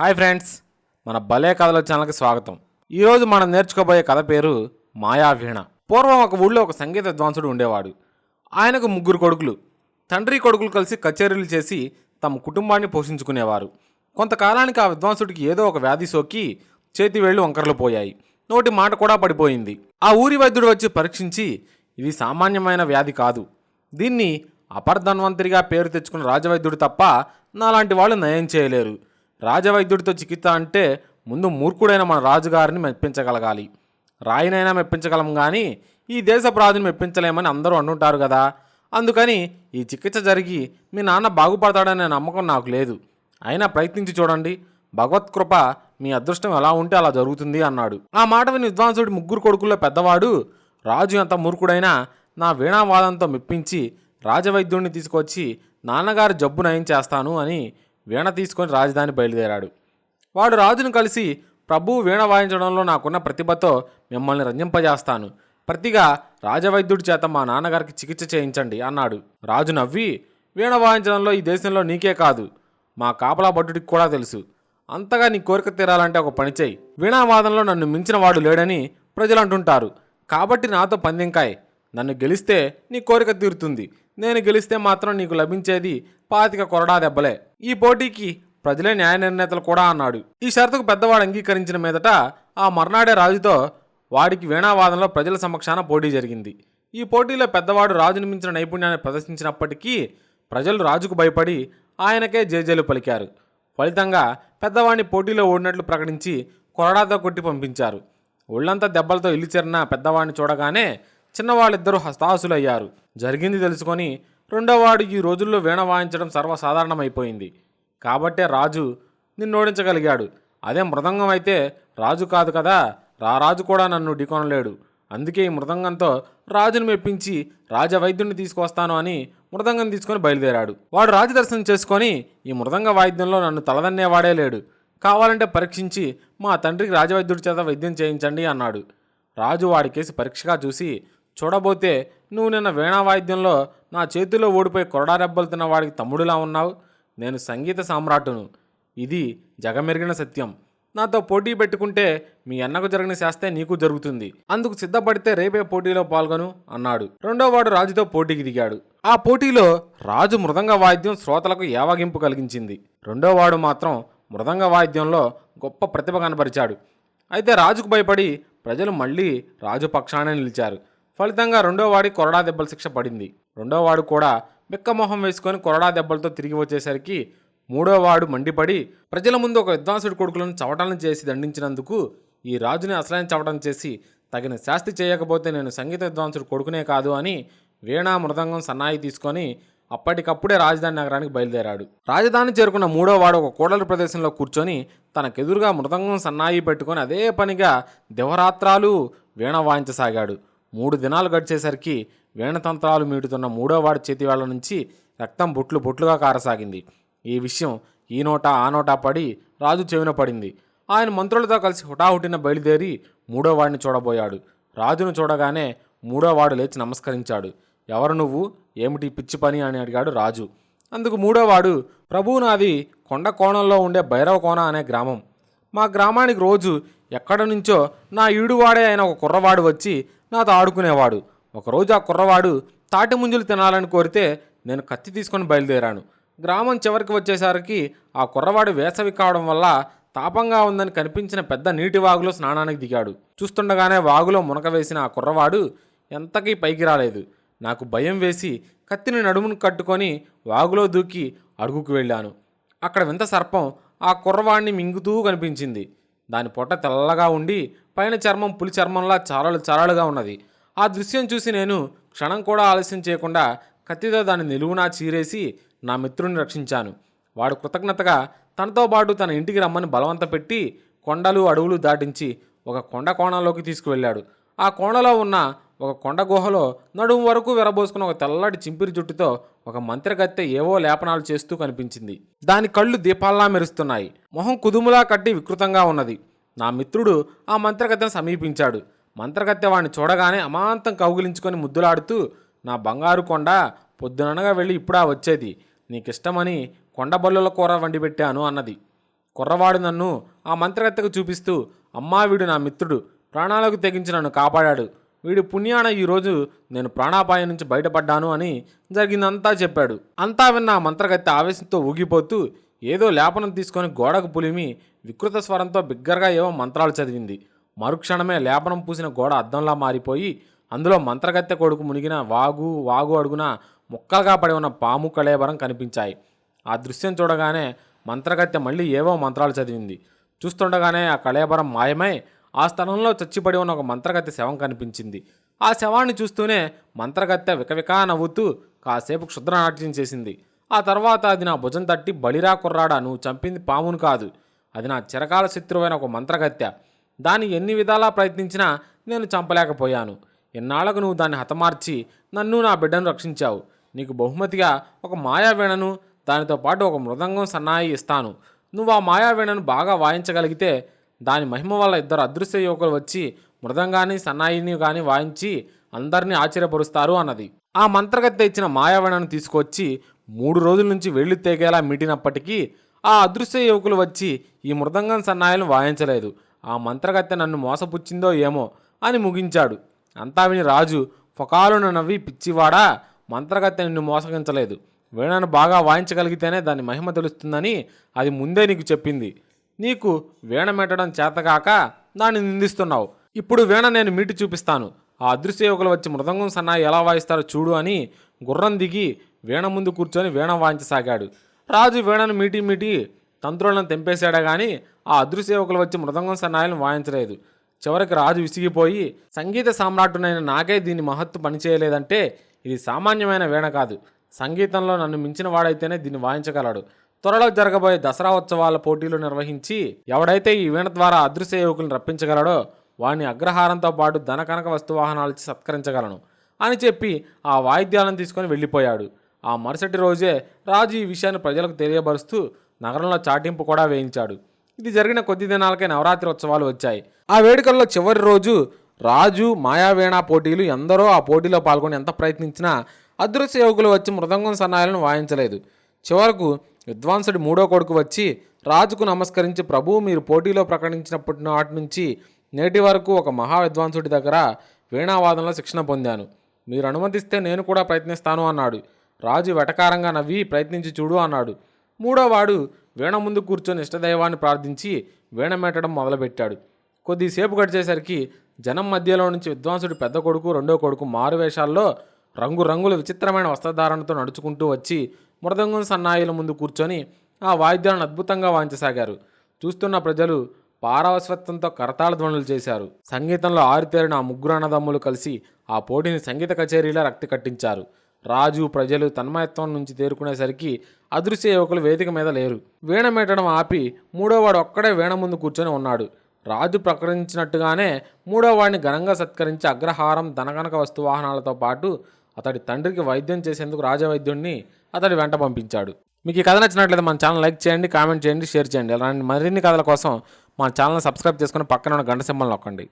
Hi friends మన భలే కథల ఛానల్కి స్వాగతం. ఈరోజు మనం నేర్చుకోబోయే కథ పేరు మాయావీణ పూర్వం ఒక ఊళ్ళో ఒక సంగీత విద్వాంసుడు ఉండేవాడు. ఆయనకు ముగ్గురు కొడుకులు. తండ్రి కొడుకులు కలిసి కచేరీలు చేసి తమ కుటుంబాన్ని పోషించుకునేవారు. కొంతకాలానికి ఆ విద్వాంసుడికి ఏదో ఒక వ్యాధి సోకి చేతి వేళ్ళు వంకరలు పోయాయి. నోటి మాట కూడా పడిపోయింది. ఆ ఊరి వైద్యుడు వచ్చి పరీక్షించి ఇది సామాన్యమైన వ్యాధి కాదు. దీన్ని అపర్ధన్వంతరిగా పేరు తెచ్చుకున్న రాజవైద్యుడు తప్ప నాలాంటి వాళ్ళు నయం చేయలేరు. రాజవైద్యుడితో చికిత్స అంటే ముందు మూర్ఖుడైన మన రాజుగారిని మెప్పించగలగాలి. రాయినైనా మెప్పించగలం కానీ ఈ దేశ రాజుని మెప్పించలేమని అందరూ అంటుంటారు కదా. అందుకని ఈ చికిత్స జరిగి మీ నాన్న బాగుపడతాడనే నమ్మకం నాకు లేదు. అయినా ప్రయత్నించి చూడండి. భగవత్ కృప మీ అదృష్టం ఎలా ఉంటే అలా జరుగుతుంది అన్నాడు. ఆ మాట విని విద్వాంసుడి ముగ్గురు కొడుకుల్లో పెద్దవాడు రాజు ఎంత మూర్ఖుడైనా నా వీణావాదంతో మెప్పించి రాజవైద్యుడిని తీసుకొచ్చి నాన్నగారి జబ్బు నయం చేస్తాను అని వీణ తీసుకొని రాజధాని బయలుదేరాడు. వాడు రాజును కలిసి ప్రభు వీణ వాయించడంలో నాకున్న ప్రతిభతో మిమ్మల్ని రంజింపజేస్తాను. ప్రతిగా రాజవైద్యుడి చేత మా నాన్నగారికి చికిత్స చేయించండి అన్నాడు. రాజు నవ్వి వీణ వాయించడంలో ఈ దేశంలో నీకే కాదు మా కాపలా భట్టుడికి కూడా తెలుసు. అంతగా నీ కోరిక తీరాలంటే ఒక పని చేయి. వీణావాదంలో నన్ను మించిన వాడు లేడని ప్రజలు అంటుంటారు కాబట్టి నాతో పందెంకాయ్. నన్ను గెలిస్తే నీ కోరిక తీరుతుంది. నేను గెలిస్తే మాత్రం నీకు లభించేది పాతిక కొరడా దెబ్బలే. ఈ పోటీకి ప్రజలే న్యాయ నిర్ణేతలు కూడా అన్నాడు. ఈ షరతుకు పెద్దవాడు అంగీకరించిన మీదట ఆ మర్నాడే రాజుతో వాడికి వీణావాదంలో ప్రజల సమక్షాన పోటీ జరిగింది. ఈ పోటీలో పెద్దవాడు రాజును మించిన నైపుణ్యాన్ని ప్రదర్శించినప్పటికీ ప్రజలు రాజుకు భయపడి ఆయనకే జేజేలు పలికారు. ఫలితంగా పెద్దవాడిని పోటీలో ఓడినట్లు ప్రకటించి కొరడాతో కొట్టి పంపించారు. ఒళ్ళంతా దెబ్బలతో ఇల్లు చేరిన పెద్దవాడిని చూడగానే చిన్నవాళ్ళిద్దరూ హస్తాసులయ్యారు. జరిగింది తెలుసుకొని రెండోవాడు ఈ రోజుల్లో వీణ వాయించడం సర్వసాధారణమైపోయింది. కాబట్టే రాజు నిన్ను ఓడించగలిగాడు అదే మృదంగం అయితే రాజు కాదు కదా రా రాజు కూడా నన్ను ఢీకొనలేడు. అందుకే ఈ మృదంగంతో రాజును మెప్పించి రాజవైద్యుని తీసుకొస్తాను అని మృదంగం తీసుకొని బయలుదేరాడు. వాడు రాజు దర్శనం చేసుకొని ఈ మృదంగ వాయిద్యంలో నన్ను తలదన్నేవాడే లేడు. కావాలంటే పరీక్షించి మా తండ్రికి రాజవైద్యుడి చేత వైద్యం చేయించండి అన్నాడు. రాజు వాడి కేసి పరీక్షగా చూసి చూడబోతే నువ్వు నిన్న వీణా వాయిద్యంలో నా చేతిలో ఓడిపోయి కొరడారెబ్బలు తిన్న వాడికి తమ్ముడిలా ఉన్నావు. నేను సంగీత సామ్రాటును. ఇది జగమెరిగిన సత్యం. నాతో పోటీ పెట్టుకుంటే మీ అన్నకు జరిగిన శాస్తే నీకు జరుగుతుంది. అందుకు సిద్ధపడితే రేపే పోటీలో పాల్గొను అన్నాడు. రెండోవాడు రాజుతో పోటీకి దిగాడు. ఆ పోటీలో రాజు మృదంగ వాయిద్యం శ్రోతలకు ఏవగింపు కలిగించింది. రెండోవాడు మాత్రం మృదంగ వాయిద్యంలో గొప్ప ప్రతిభ కనపరిచాడు అయితే రాజుకు భయపడి ప్రజలు మళ్ళీ రాజు పక్షాన నిలిచారు. ఫలితంగా రెండో వాడి కొరడా దెబ్బల శిక్ష పడింది. రెండో వాడు కూడా బిక్కమొహం వేసుకొని కొరడా దెబ్బలతో తిరిగి వచ్చేసరికి మూడోవాడు మండిపడి ప్రజల ముందు ఒక విద్వాంసుడి కొడుకులను చవటాలను చేసి దండించినందుకు ఈ రాజుని అసలైన చవటం చేసి తగిన శాస్తి చేయకపోతే నేను సంగీత విద్వాంసుడు కొడుకునే కాదు అని వీణా మృదంగం సన్నాయి తీసుకొని అప్పటికప్పుడే రాజధాని నగరానికి బయలుదేరాడు. రాజధాని చేరుకున్న మూడో వాడు ఒక కూడలి ప్రదేశంలో కూర్చొని తనకెదురుగా మృదంగం సన్నాయి పెట్టుకొని అదే పనిగా దివరాత్రాలు వీణ వాయించసాగాడు. మూడు దినాలు గడిచేసరికి వీణతంత్రాలు మీటుతున్న మూడోవాడి చేతి వేళ్ళ నుంచి రక్తం బొట్లు బొట్లుగా కారసాగింది. ఈ విషయం ఈ నోట ఆ నోటా పడి రాజు చెవిన పడింది. ఆయన మంత్రులతో కలిసి హుటాహుటిన బయలుదేరి మూడోవాడిని చూడబోయాడు. రాజును చూడగానే మూడోవాడు లేచి నమస్కరించాడు. ఎవరు నువ్వు? ఏమిటి పిచ్చి పని? అని అడిగాడు రాజు. అందుకు మూడోవాడు ప్రభువు నాది కొండ కోణంలో ఉండే భైరవ కోణ అనే గ్రామం. మా గ్రామానికి రోజు ఎక్కడ నుంచో నా ఈడువాడే అయిన ఒక కుర్రవాడు వచ్చి నాతో ఆడుకునేవాడు. ఒకరోజు ఆ కుర్రవాడు తాటి ముంజులు తినాలని కోరితే నేను కత్తి తీసుకొని బయలుదేరాను. గ్రామం చివరికి వచ్చేసరికి ఆ కుర్రవాడు వేసవి కావడం వల్ల తాపంగా ఉందని కనిపించిన పెద్ద నీటి వాగులో స్నానానికి దిగాడు. చూస్తుండగానే వాగులో మునక వేసిన ఆ కుర్రవాడు ఎంతకీ పైకి రాలేదు. నాకు భయం వేసి కత్తిని నడుమును కట్టుకొని వాగులో దూకి అడుగుకు వెళ్ళాను. అక్కడ వింత సర్పం ఆ కుర్రవాడిని మింగుతూ కనిపించింది. దాని పొట్ట తెల్లగా ఉండి పైన చర్మం పులి చర్మంలా చారలు చారలుగా ఉన్నది. ఆ దృశ్యం చూసి నేను క్షణం కూడా ఆలస్యం చేయకుండా కత్తితో దాన్ని నిలువునా చీరేసి నా మిత్రుని రక్షించాను. వాడు కృతజ్ఞతగా తనతో పాటు తన ఇంటికి రమ్మని బలవంత పెట్టి కొండలు అడవులు దాటించి ఒక కొండ కోణంలోకి తీసుకువెళ్ళాడు. ఆ కోణలో ఉన్న ఒక కొండ గుహలో నడుము వరకు విరబోసుకున్న ఒక తెల్లటి చింపిరి జుట్టుతో ఒక మంత్రగత్తె ఏవో లేపనాలు చేస్తూ కనిపించింది. దాని కళ్ళు దీపాల్లా మెరుస్తున్నాయి. మొహం కుదుములా కట్టి వికృతంగా ఉన్నది. నా మిత్రుడు ఆ మంత్రగత్తెను సమీపించాడు. మంత్రగత్తె వాడిని చూడగానే అమాంతం కౌగిలించుకొని ముద్దులాడుతూ నా బంగారు కొండ పొద్దుననగా వెళ్ళి ఇప్పుడా వచ్చేది. నీకిష్టమని కొండబల్లుల కూర వండి పెట్టాను అన్నది. కుర్రవాడు నన్ను ఆ మంత్రగత్తెకు చూపిస్తూ అమ్మా వీడు నా మిత్రుడు. ప్రాణాలకు తెగించి నన్ను కాపాడాడు. వీడి పుణ్యాన ఈరోజు నేను ప్రాణాపాయం నుంచి బయటపడ్డాను అని జరిగిందంతా చెప్పాడు. అంతా విన్న మంత్రగత్తె ఆవేశంతో ఊగిపోతూ ఏదో లేపనం తీసుకొని గోడకు పులిమి వికృత స్వరంతో బిగ్గరగా ఏవో మంత్రాలు చదివింది. మరుక్షణమే లేపనం పూసిన గోడ అద్దంలా మారిపోయి అందులో మంత్రగత్తె కొడుకు మునిగిన వాగు వాగు అడుగున ముక్కలుగా పడి ఉన్న పాము కళేబరం కనిపించాయి. ఆ దృశ్యం చూడగానే మంత్రగత్తె మళ్ళీ ఏవో మంత్రాలు చదివింది. చూస్తుండగానే ఆ కళేబరం మాయమై ఆ స్థలంలో చచ్చిపడి ఉన్న ఒక మంత్రగత్తె శవం కనిపించింది. ఆ శవాన్ని చూస్తూనే మంత్రగత్తె వికవికా నవ్వుతూ కాసేపు క్షుద్రనాట్యం చేసింది. ఆ తర్వాత అది నా భుజం తట్టి బలిరా కుర్రాడా నువ్వు చంపింది పామును కాదు. అది నా చిరకాల శత్రువైన ఒక మంత్రగత్తె. దాన్ని ఎన్ని విధాలా ప్రయత్నించినా నేను చంపలేకపోయాను. ఎన్నాళ్ళకు నువ్వు దాన్ని హతమార్చి నన్ను నా బిడ్డను రక్షించావు. నీకు బహుమతిగా ఒక మాయావీణను దానితో పాటు ఒక మృదంగం సన్నాయి ఇస్తాను. నువ్వు ఆ మాయావీణను బాగా వాయించగలిగితే దాని మహిమ వల్ల ఇద్దరు అదృశ్య యువకులు వచ్చి మృదంగాని సన్నాయిని కానీ వాయించి అందరినీ ఆశ్చర్యపరుస్తారు అన్నది. ఆ మంత్రగత్తె ఇచ్చిన మాయావణను తీసుకొచ్చి మూడు రోజుల నుంచి వెళ్ళి తేగేలా మీటినప్పటికీ ఆ అదృశ్య యువకులు వచ్చి ఈ మృదంగం సన్నాయిలను వాయించలేదు. ఆ మంత్రగత్తె నన్ను మోసపుచ్చిందో ఏమో అని ముగించాడు. అంతా విని రాజు ఫకాలును నవ్వి పిచ్చివాడా మంత్రగత్తె నిన్ను మోసగించలేదు. వీణను బాగా వాయించగలిగితేనే దాని మహిమ తెలుస్తుందని అది ముందే నీకు చెప్పింది. నీకు వీణ మెట్టడం దాన్ని నిందిస్తున్నావు. ఇప్పుడు వీణ నేను మీటి చూపిస్తాను. ఆ అదృశ్య యువకులు వచ్చి మృదంగం సన్నాయి ఎలా వాయిస్తారో చూడు అని గుర్రం దిగి వీణ ముందు కూర్చొని వీణ వాయించసాగాడు రాజు వీణను మీటి మీటి తంత్రులను తెంపేశాడే కానీ ఆ అదృశ్య యువకులు వచ్చి మృదంగం సన్నాయిలను వాయించలేదు. చివరికి రాజు విసిగిపోయి సంగీత సామ్రాటునైన నాకే దీని మహత్తు పనిచేయలేదంటే ఇది సామాన్యమైన వీణ కాదు. సంగీతంలో నన్ను మించిన వాడైతేనే దీన్ని వాయించగలడు. త్వరలో జరగబోయే దసరా ఉత్సవాల పోటీలు నిర్వహించి ఎవడైతే ఈ వీణ ద్వారా అదృశ్య యువకులను రప్పించగలడో వాని అగ్రహారంతో పాటు ధన కనక వస్తువాహనాలు సత్కరించగలను అని చెప్పి ఆ వాయిద్యాలను తీసుకొని వెళ్ళిపోయాడు. ఆ మరుసటి రోజే రాజు ఈ విషయాన్ని ప్రజలకు తెలియబరుస్తూ నగరంలో చాటింపు కూడా వేయించాడు. ఇది జరిగిన కొద్ది దినాలకే నవరాత్రి ఉత్సవాలు వచ్చాయి. ఆ వేడుకల్లో చివరి రోజు రాజు మాయావీణ పోటీలు ఎందరో ఆ పోటీలో పాల్గొని ఎంత ప్రయత్నించినా అదృశ్య యువకులు వచ్చి మృదంగం సన్నాయాలను వాయించలేదు. చివరకు విద్వాంసుడి మూడో కొడుకు వచ్చి రాజుకు నమస్కరించి ప్రభువు మీరు పోటీలో ప్రకటించినప్పటి నాటి నుంచి నేటి వరకు ఒక మహా విద్వాంసుడి దగ్గర వీణావాదనలో శిక్షణ పొందాను. మీరు అనుమతిస్తే నేను కూడా ప్రయత్నిస్తాను అన్నాడు. రాజు వెటకారంగా నవ్వి ప్రయత్నించి చూడు అన్నాడు. మూడోవాడు వీణ ముందు కూర్చొని ఇష్టదైవాన్ని ప్రార్థించి వీణ మెట్టడం మొదలుపెట్టాడు. కొద్దిసేపు గడిచేసరికి జనం మధ్యలో నుంచి విద్వాంసుడి పెద్ద కొడుకు రెండో కొడుకు మారువేషాల్లో రంగురంగుల విచిత్రమైన వస్త్రధారణతో నడుచుకుంటూ వచ్చి మృదంగం సన్నాయిల ముందు కూర్చొని ఆ వాయిద్యాలను అద్భుతంగా వాయించసాగారు. చూస్తున్న ప్రజలు పారవస్వత్వంతో కరతాళ ధ్వనులు చేశారు. సంగీతంలో ఆరితేరిన ఆ ముగ్గురు అన్నదమ్ములు కలిసి ఆ పోటీని సంగీత కచేరీలా రక్తి కట్టించారు. రాజు ప్రజలు తన్మయత్వం నుంచి తేరుకునేసరికి అదృశ్య యువకులు వేదిక మీద లేరు. వీణ ఆపి మూడోవాడు ఒక్కడే వీణ ముందు కూర్చొని ఉన్నాడు. రాజు ప్రకటించినట్టుగానే మూడోవాడిని ఘనంగా సత్కరించి అగ్రహారం ధనకనక వస్తువాహనాలతో పాటు అతడి తండ్రికి వైద్యం చేసేందుకు రాజవైద్యుడిని అతడి వెంట పంపించాడు. మీకు ఈ కథ నచ్చినట్లయితే మన ఛానల్ లైక్ చేయండి కామెంట్ చేయండి షేర్ చేయండి. అలాంటి మరిన్ని కథల కోసం మన ఛానల్ సబ్స్క్రైబ్ చేసుకుని పక్కన ఉన్న గంట సింబల్ నొక్కండి.